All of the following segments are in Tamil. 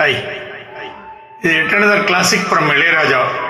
Hi. The return of the classic from Ilayaraja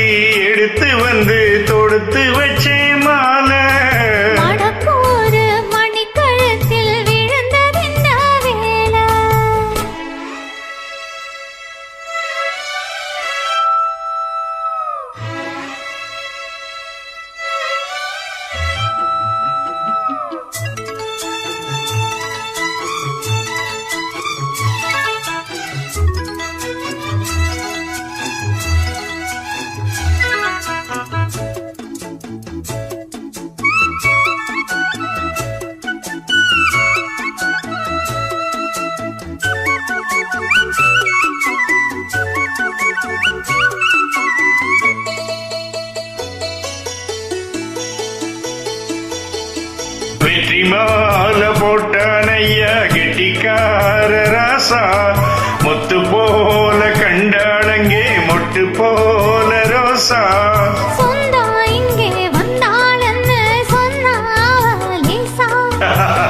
Maria. வெற்றி மாலை போட்டானையா கெட்டிக்கார ராசா முத்து போல கண்டாளங்கே மொட்டு போல ரோசா. சொந்தம் இங்கே வந்தாளன்னு சொன்னா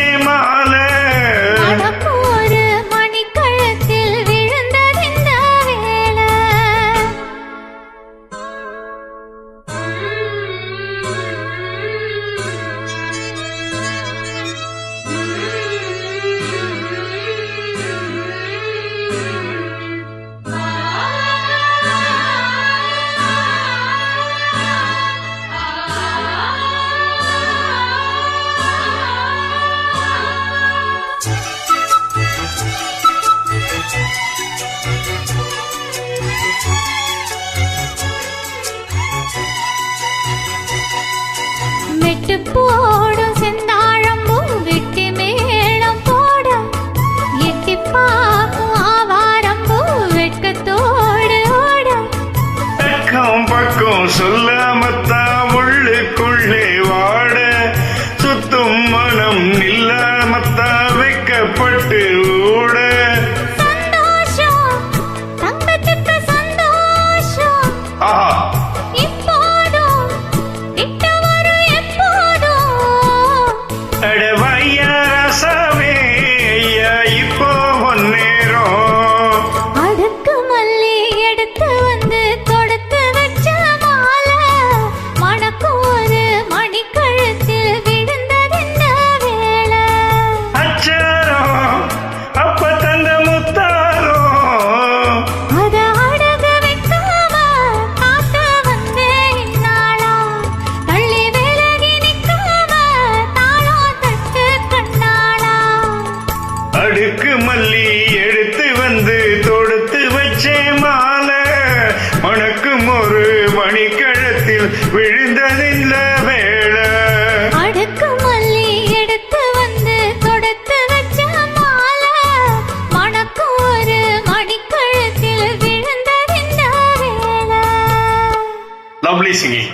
மெட்டு போடும் செந்தாழம் பார்த்தால் வைக்கப்பட்டு ஓட விழுந்ததில்ல வேள. அடுக்கு மல்லி எடுத்து வந்து தொடுத்து வச்ச மால. மணக்கும் ஒரு மணிக்கழுத்தில் விழுந்ததில்ல வேள. Lovely singing